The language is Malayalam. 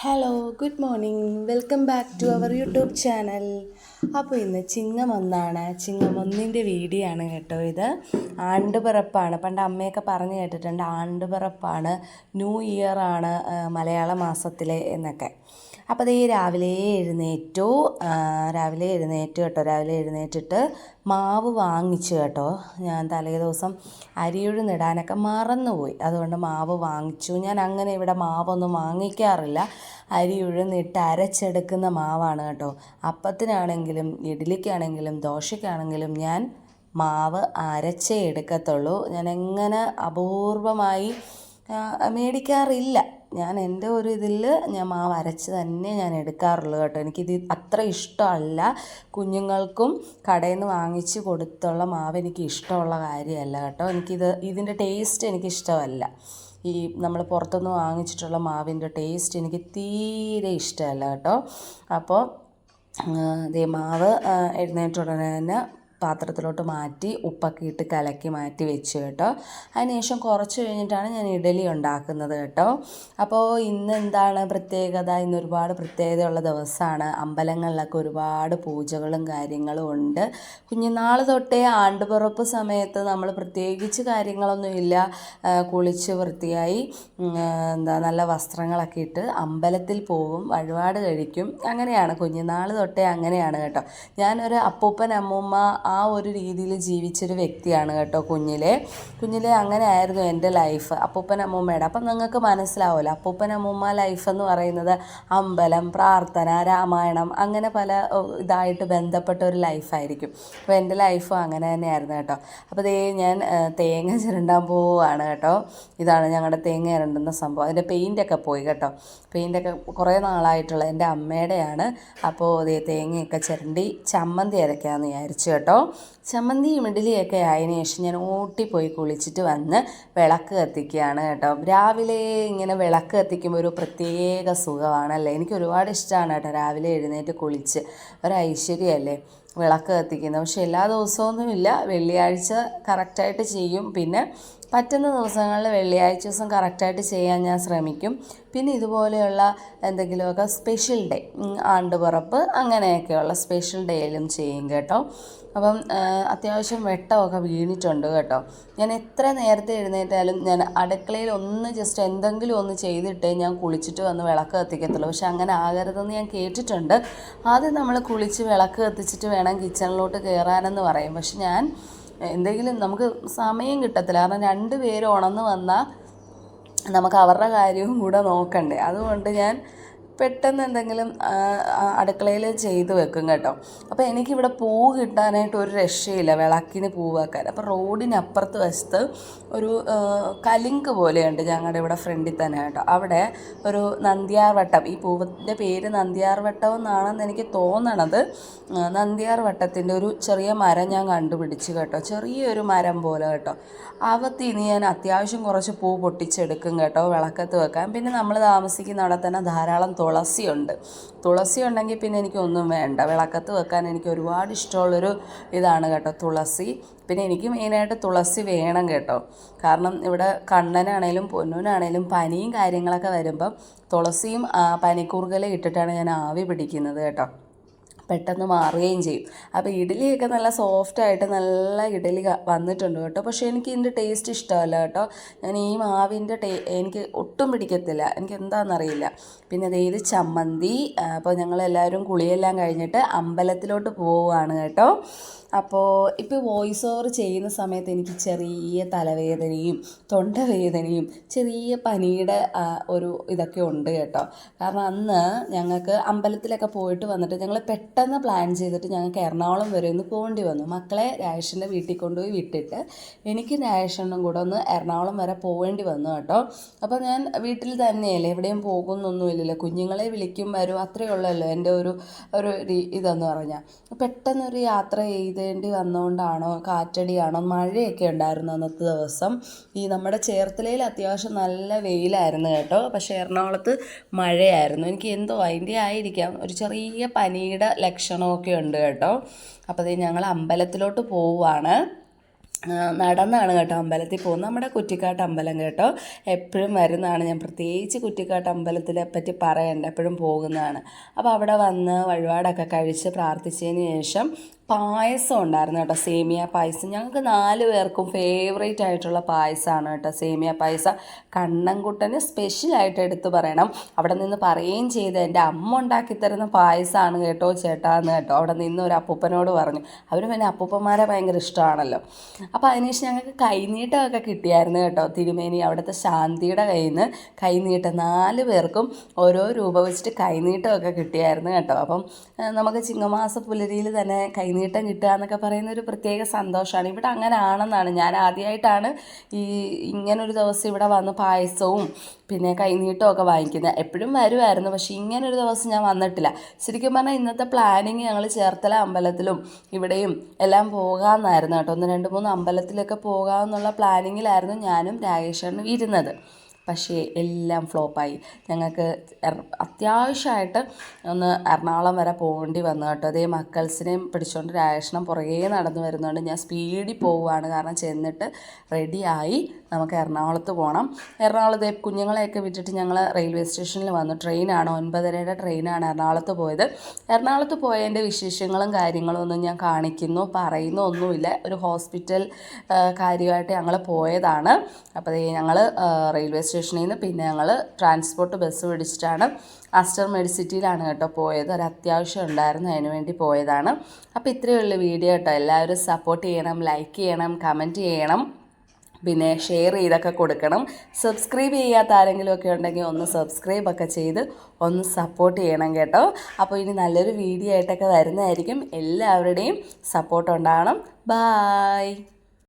Hello good morning welcome back to our YouTube channel അപ്പോൾ ഇന്ന് ചിങ്ങം ഒന്നാണ്. ചിങ്ങം ഒന്നിന്റെ വീഡിയോ ആണ് കേട്ടോ ഇത്. ആണ്ടുപിറപ്പാണ്. പണ്ട് അമ്മയൊക്കെ പറഞ്ഞു കേട്ടിട്ടുണ്ട് ആണ്ടുപിറപ്പാണ്. ന്യൂ ഇയർ ആണ് മലയാള മാസത്തിലെ എന്നൊക്കെ. അപ്പോൾ അതേ രാവിലെ എഴുന്നേറ്റു. രാവിലെ എഴുന്നേറ്റ് കേട്ടോ. രാവിലെ എഴുന്നേറ്റിട്ട് മാവ് വാങ്ങിച്ചു കേട്ടോ. ഞാൻ തലേ ദിവസം അരിയുഴുന്നിടാനൊക്കെ മറന്നുപോയി. അതുകൊണ്ട് മാവ് വാങ്ങിച്ചു. ഞാൻ അങ്ങനെ ഇവിടെ മാവൊന്നും വാങ്ങിക്കാറില്ല. അരി ഉഴുന്നിട്ട് അരച്ചെടുക്കുന്ന മാവാണ് കേട്ടോ. അപ്പത്തിനാണെങ്കിലും ഇഡ്ഡലിക്കാണെങ്കിലും ദോശയ്ക്കാണെങ്കിലും ഞാൻ മാവ് അരച്ചേ എടുക്കത്തുള്ളൂ. ഞാൻ എങ്ങനെ അപൂർവമായി മേടിക്കാറില്ല. ഞാൻ എന്റെ ഒരു ഇതിൽ ഞാൻ മാവ് അരച്ച് തന്നെ ഞാൻ എടുക്കാറുള്ളൂ കേട്ടോ. എനിക്കിത് അത്ര ഇഷ്ടമല്ല. കുഞ്ഞുങ്ങൾക്കും കടയിൽ നിന്ന് വാങ്ങിച്ച് കൊടുത്തുള്ള മാവ് എനിക്ക് ഇഷ്ടമുള്ള കാര്യമല്ല കേട്ടോ. എനിക്കിത് ഇതിന്റെ ടേസ്റ്റ് എനിക്ക് ഇഷ്ടമല്ല ഈ നമ്മൾ പുറത്തുനിന്ന് വാങ്ങിച്ചിട്ടുള്ള മാവിന്റെ ടേസ്റ്റ് എനിക്ക് തീരെ ഇഷ്ടമല്ല കേട്ടോ. അപ്പോൾ ദേ മാവ് എഴുന്നേറ്റ ഉടനെ തന്നെ പാത്രത്തിലോട്ട് മാറ്റി ഉപ്പൊക്കെ ഇട്ട് കലക്കി മാറ്റി വെച്ചു കേട്ടോ. അതിനുശേഷം കുറച്ച് കഴിഞ്ഞിട്ടാണ് ഞാൻ ഇഡലി ഉണ്ടാക്കുന്നത് കേട്ടോ. അപ്പോൾ ഇന്ന് എന്താണ് പ്രത്യേകത? ഇന്ന് ഒരുപാട് പ്രത്യേകതയുള്ള ദിവസമാണ്. അമ്പലങ്ങളിലൊക്കെ ഒരുപാട് പൂജകളും കാര്യങ്ങളും ഉണ്ട്. കുഞ്ഞുനാൾ തൊട്ടേ ആണ്ടുപിറപ്പ് സമയത്ത് നമ്മൾ പ്രത്യേകിച്ച് കാര്യങ്ങളൊന്നുമില്ല കുളിച്ച് വൃത്തിയായി എന്താ നല്ല വസ്ത്രങ്ങളൊക്കെ ഇട്ട് അമ്പലത്തിൽ പോകും വഴിപാട് കഴിക്കും. അങ്ങനെയാണ് കുഞ്ഞുനാൾ തൊട്ടേ അങ്ങനെയാണ് കേട്ടോ. ഞാനൊരു അപ്പൂപ്പൻ അമ്മൂമ്മ ആ ഒരു രീതിയിൽ ജീവിച്ചൊരു വ്യക്തിയാണ് കേട്ടോ കുഞ്ഞിലെ. കുഞ്ഞിലെ അങ്ങനെ ആയിരുന്നു എന്റെ ലൈഫ്. അപ്പൂപ്പൻ അമ്മൂമ്മയുടെ. അപ്പം നിങ്ങൾക്ക് മനസ്സിലാവുമല്ലോ അപ്പൂപ്പൻ അമ്മൂമ്മ ലൈഫ് എന്ന് പറയുന്നത് അമ്പലം പ്രാർത്ഥന രാമായണം അങ്ങനെ പല ഇതായിട്ട് ബന്ധപ്പെട്ട ഒരു ലൈഫായിരിക്കും അപ്പോൾ എന്റെ ലൈഫും അങ്ങനെ തന്നെയായിരുന്നു കേട്ടോ. അപ്പോൾ ദേ ഞാൻ തേങ്ങ ചിരണ്ടാൻ പോവുകയാണ് കേട്ടോ. ഇതാണ് ഞങ്ങളുടെ തേങ്ങ ചിരണ്ടുന്ന സംഭവം. അതിന്റെ പെയിന്റൊക്കെ പോയി കേട്ടോ. പെയിന്റൊക്കെ കുറേ നാളായിട്ടുള്ള എന്റെ അമ്മയുടെയാണ്. അപ്പോൾ ദേ തേങ്ങയൊക്കെ ചിരണ്ടി ചമ്മന്തി അരയ്ക്കാമെന്ന് വിചാരിച്ചു കേട്ടോ. ചമ്മന്തിയും ഇഡ്ഡലിയൊക്കെ ആയതിനു ശേഷം ഞാൻ ഓട്ടിപ്പോയി കുളിച്ചിട്ട് വന്ന് വിളക്ക് കത്തിക്കുകയാണ് കേട്ടോ. രാവിലെ ഇങ്ങനെ വിളക്ക് കത്തിക്കുമ്പോൾ ഒരു പ്രത്യേക സുഖമാണല്ലേ? എനിക്ക് ഒരുപാട് ഇഷ്ടമാണ് കേട്ടോ രാവിലെ എഴുന്നേറ്റ് കുളിച്ച്. ഒരു ഐശ്വര്യമല്ലേ വിളക്ക് കത്തിക്കുന്നത് പക്ഷേ എല്ലാ ദിവസമൊന്നും ഇല്ല വെള്ളിയാഴ്ച കറക്റ്റായിട്ട് ചെയ്യും. പിന്നെ പറ്റുന്ന ദിവസങ്ങളിൽ വെള്ളിയാഴ്ച ദിവസം കറക്റ്റായിട്ട് ചെയ്യാൻ ഞാൻ ശ്രമിക്കും. പിന്നെ ഇതുപോലെയുള്ള എന്തെങ്കിലുമൊക്കെ സ്പെഷ്യൽ ഡേ ആണ്ടുപിറപ്പ് അങ്ങനെയൊക്കെയുള്ള സ്പെഷ്യൽ ഡേയിലും ചെയ്യും കേട്ടോ. അപ്പം അത്യാവശ്യം വെട്ടമൊക്കെ വീണിട്ടുണ്ട് കേട്ടോ. ഞാൻ എത്ര നേരത്തെ എഴുന്നേറ്റാലും ഞാൻ അടുക്കളയിൽ ഒന്ന് ജസ്റ്റ് എന്തെങ്കിലും ഒന്ന് ചെയ്തിട്ടേ ഞാൻ കുളിച്ചിട്ട് വന്ന് വിളക്ക് കത്തിക്കത്തുള്ളൂ. പക്ഷെ അങ്ങനെ ആകരുതെന്ന് ഞാൻ കേട്ടിട്ടുണ്ട്. ആദ്യം നമ്മൾ കുളിച്ച് വിളക്ക് കത്തിച്ചിട്ട് വേണം കിച്ചണിലോട്ട് കയറാനെന്ന് പറയും. പക്ഷെ ഞാൻ എന്തെങ്കിലും നമുക്ക് സമയം കിട്ടത്തില്ല. കാരണം രണ്ട് പേര് ഉണർന്ന് വന്നാൽ നമുക്ക് അവരുടെ കാര്യവും കൂടെ നോക്കണ്ടേ. അതുകൊണ്ട് ഞാൻ പെട്ടെന്ന് എന്തെങ്കിലും അടുക്കളയിൽ ചെയ്ത് വെക്കും കേട്ടോ. അപ്പോൾ എനിക്കിവിടെ പൂ കിട്ടാനായിട്ട് ഒരു രക്ഷയില്ല വിളക്കിന് പൂ വെക്കാൻ. അപ്പോൾ റോഡിനപ്പുറത്ത് വശത്ത് ഒരു കലിങ്ക് പോലെയുണ്ട് ഞങ്ങളുടെ ഇവിടെ ഫ്രണ്ടിൽ തന്നെ കേട്ടോ. അവിടെ ഒരു നന്ദിയാർവട്ടം ഈ പൂവിന്റെ പേര് നന്ദിയാർവട്ടം എന്നാണെന്ന് എനിക്ക് തോന്നണത് നന്ദിയാർവട്ടത്തിന്റെ നന്ദിയാർ വട്ടത്തിന്റെ ഒരു ചെറിയ മരം ഞാൻ കണ്ടുപിടിച്ച് കേട്ടോ. ചെറിയൊരു മരം പോലെ കേട്ടോ. അവത്തിന്ന് ഞാൻ അത്യാവശ്യം കുറച്ച് പൂ പൊട്ടിച്ചെടുക്കും കേട്ടോ വിളക്കത്ത് വെക്കാൻ. പിന്നെ നമ്മൾ താമസിക്കുന്ന അവിടെ തന്നെ ധാരാളം തുളസിയുണ്ട്. തുളസി ഉണ്ടെങ്കിൽ പിന്നെ എനിക്കൊന്നും വേണ്ട. വിളക്കത്ത് വെക്കാൻ എനിക്ക് ഒരുപാട് ഇഷ്ടമുള്ളൊരു ഇതാണ് കേട്ടോ തുളസി. പിന്നെ എനിക്ക് മെയിനായിട്ട് തുളസി വേണം കേട്ടോ. കാരണം ഇവിടെ കണ്ണനാണേലും പൊന്നൂനാണേലും പനിയും കാര്യങ്ങളൊക്കെ വരുമ്പം തുളസിയും പനിക്കൂർക്കലും ഇട്ടിട്ടാണ് ഞാൻ ആവി പിടിക്കുന്നത് കേട്ടോ. പെട്ടെന്ന് മാറുകയും ചെയ്യും. അപ്പോൾ ഇഡ്ഡലിയൊക്കെ നല്ല സോഫ്റ്റായിട്ട് നല്ല ഇഡ്ഡലി ക- വന്നിട്ടുണ്ട് കേട്ടോ. പക്ഷേ എനിക്ക് ഇതിന്റെ ടേസ്റ്റ് ഇഷ്ടമല്ല കേട്ടോ. ഞാൻ ഈ മാവിന്റെ ടേ എനിക്ക് ഒട്ടും പിടിക്കത്തില്ല. എനിക്ക് എന്താണെന്നറിയില്ല പിന്നെ ഇത് ചമ്മന്തി. അപ്പോൾ ഞങ്ങളെല്ലാവരും കുളിയെല്ലാം കഴിഞ്ഞിട്ട് അമ്പലത്തിലോട്ട് പോവുകയാണ് കേട്ടോ. അപ്പോൾ ഇപ്പോൾ വോയിസ് ഓവർ ചെയ്യുന്ന സമയത്ത് എനിക്ക് ചെറിയ തലവേദനയും തൊണ്ടവേദനയും ചെറിയ പനിയുടെ ഒരു ഇതൊക്കെ ഉണ്ട് കേട്ടോ. കാരണം അന്ന് ഞങ്ങൾക്ക് അമ്പലത്തിലൊക്കെ പോയിട്ട് വന്നിട്ട് ഞങ്ങൾ പെട്ടെന്ന് പ്ലാൻ ചെയ്തിട്ട് ഞങ്ങൾക്ക് എറണാകുളം വരെ ഒന്ന് പോകേണ്ടി വന്നു. മക്കളെ രാജേഷിന്റെ വീട്ടിൽ കൊണ്ടുപോയി വിട്ടിട്ട് എനിക്ക് രാജേഷനും കൂടെ ഒന്ന് എറണാകുളം വരെ പോകേണ്ടി വന്നു കേട്ടോ. അപ്പോൾ ഞാൻ വീട്ടിൽ തന്നെയല്ലേ? എവിടെയും പോകുന്നൊന്നുമില്ലല്ലോ. കുഞ്ഞുങ്ങളെ വിളിക്കും വരും. അത്രയേ ഉള്ളല്ലോ എന്റെ ഒരു ഒരു ഇതെന്ന് പറഞ്ഞാൽ പെട്ടെന്നൊരു യാത്ര ചെയ്തേണ്ടി വന്നുകൊണ്ടാണോ കാറ്റടിയാണോ മഴയൊക്കെ ഉണ്ടായിരുന്നു അന്നത്തെ ദിവസം? ഈ നമ്മുടെ ചേർത്തലയിൽ അത്യാവശ്യം നല്ല വെയിലായിരുന്നു കേട്ടോ. പക്ഷേ എറണാകുളത്ത് മഴയായിരുന്നു. എനിക്ക് എന്തോ അതിന്റെ ആയിരിക്കാം. ഒരു ചെറിയ പനിയുടെ ലക്ഷണമൊക്കെ ഉണ്ട് കേട്ടോ. അപ്പോൾ ഞങ്ങൾ അമ്പലത്തിലോട്ട് പോവുകയാണ് നടന്നാണ് കേട്ടോ അമ്പലത്തിൽ പോകുന്നത്. നമ്മുടെ കുറ്റിക്കാട്ട് അമ്പലം കേട്ടോ. എപ്പോഴും വരുന്നതാണ്. ഞാൻ പ്രത്യേകിച്ച് കുറ്റിക്കാട്ട് അമ്പലത്തിനെ പറ്റി പറയണ്ട. എപ്പോഴും പോകുന്നതാണ്. അപ്പോൾ അവിടെ വന്ന് വഴിപാടൊക്കെ കഴിച്ച് പ്രാർത്ഥിച്ചതിന് ശേഷം പായസം ഉണ്ടായിരുന്നു കേട്ടോ സേമിയ പായസം. ഞങ്ങൾക്ക് നാല് പേർക്കും ഫേവറേറ്റ് ആയിട്ടുള്ള പായസമാണ് കേട്ടോ സേമിയ പായസം. കണ്ണൻകുട്ടന് സ്പെഷ്യലായിട്ട് എടുത്തു പറയണം. അവിടെ നിന്ന് പറയുകയും ചെയ്ത് എന്റെ അമ്മ ഉണ്ടാക്കി തരുന്ന പായസമാണ് കേട്ടോ ചേട്ടാന്ന് കേട്ടോ. അവിടെ നിന്ന് ഒരു അപ്പൂപ്പനോട് പറഞ്ഞു. അവർ പിന്നെ അപ്പൂപ്പന്മാരെ ഭയങ്കര ഇഷ്ടമാണല്ലോ. അപ്പോൾ അതിനുശേഷം ഞങ്ങൾക്ക് കൈനീട്ടമൊക്കെ കിട്ടിയായിരുന്നു കേട്ടോ തിരുമേനി അവിടുത്തെ ശാന്തിയുടെ കയ്യിൽ നിന്ന് കൈനീട്ടം. നാല് പേർക്കും ഓരോ രൂപ വെച്ചിട്ട് കൈനീട്ടമൊക്കെ കിട്ടിയായിരുന്നു കേട്ടോ. അപ്പം നമുക്ക് ചിങ്ങമാസ പുലരിയിൽ തന്നെ കൈനീട്ടം കിട്ടുക എന്നൊക്കെ പറയുന്ന ഒരു പ്രത്യേക സന്തോഷമാണ്. ഇവിടെ അങ്ങനെ ആണെന്നാണ് ഞാൻ ആദ്യമായിട്ടാണ് ഈ ഇങ്ങനൊരു ദിവസം ഇവിടെ വന്ന് പായസവും പിന്നെ കൈനീട്ടവും ഒക്കെ വാങ്ങിക്കുന്നത്. എപ്പോഴും വരുമായിരുന്നു പക്ഷേ ഇങ്ങനൊരു ദിവസം ഞാൻ വന്നിട്ടില്ല. ശരിക്കും പറഞ്ഞാൽ ഇന്നത്തെ പ്ലാനിങ് ഞങ്ങൾ ചേർത്തല അമ്പലത്തിലും ഇവിടെയും എല്ലാം പോകാമെന്നായിരുന്നു കേട്ടോ. ഒന്ന് രണ്ട് മൂന്ന് അമ്പലത്തിലൊക്കെ പോകാമെന്നുള്ള പ്ലാനിങ്ങിലായിരുന്നു ഞാനും രാകേഷനും ഇരുന്നത്. പക്ഷേ എല്ലാം ഫ്ലോപ്പായി. ഞങ്ങൾക്ക് അത്യാവശ്യമായിട്ട് ഒന്ന് എറണാകുളം വരെ പോകേണ്ടി വന്നു കേട്ടോ. അതേ മക്കൾസിനെയും പിടിച്ചുകൊണ്ട് രാകേഷണം പുറകെ നടന്നു വരുന്നുണ്ട് ഞാൻ സ്പീഡിൽ പോവുകയാണ് കാരണം ചെന്നിട്ട് റെഡിയായി നമുക്ക് എറണാകുളത്ത് പോകണം എറണാകുളത്ത് കുഞ്ഞുങ്ങളെയൊക്കെ വിട്ടിട്ട് ഞങ്ങൾ റെയിൽവേ സ്റ്റേഷനിൽ വന്നു. ട്രെയിനാണ് ഒൻപതരയുടെ ട്രെയിനാണ് എറണാകുളത്ത് പോയത്. എറണാകുളത്ത് പോയതിന്റെ വിശേഷങ്ങളും കാര്യങ്ങളും ഒന്നും ഞാൻ കാണിക്കുന്നു പറയുന്നു ഒന്നുമില്ല. ഒരു ഹോസ്പിറ്റൽ കാര്യമായിട്ട് ഞങ്ങൾ പോയതാണ്. അപ്പോൾ ഞങ്ങൾ റെയിൽവേ സ്റ്റേഷനിൽ നിന്ന് പിന്നെ ഞങ്ങൾ ട്രാൻസ്പോർട്ട് ബസ് പിടിച്ചിട്ടാണ് അസ്റ്റർ മെഡിസിറ്റിയിലാണ് കേട്ടോ പോയത്. ഒരു അത്യാവശ്യം ഉണ്ടായിരുന്നു അതിന് വേണ്ടി പോയതാണ്. അപ്പോൾ ഇത്രയേ ഉള്ളൂ വീഡിയോ കേട്ടോ. എല്ലാവരും സപ്പോർട്ട് ചെയ്യണം ലൈക്ക് ചെയ്യണം കമന്റ് ചെയ്യണം. പിന്നെ ഷെയർ ചെയ്തൊക്കെ കൊടുക്കണം. സബ്സ്ക്രൈബ് ചെയ്യാത്ത ആരെങ്കിലും ഒക്കെ ഉണ്ടെങ്കിൽ ഒന്ന് സബ്സ്ക്രൈബ് ഒക്കെ ചെയ്ത് ഒന്ന് സപ്പോർട്ട് ചെയ്യണം കേട്ടോ. അപ്പോൾ ഇനി നല്ലൊരു വീഡിയോ ആയിട്ടൊക്കെ വരുന്നതായിരിക്കും. എല്ലാവരുടെയും സപ്പോർട്ട് ഉണ്ടാകണം ബായ്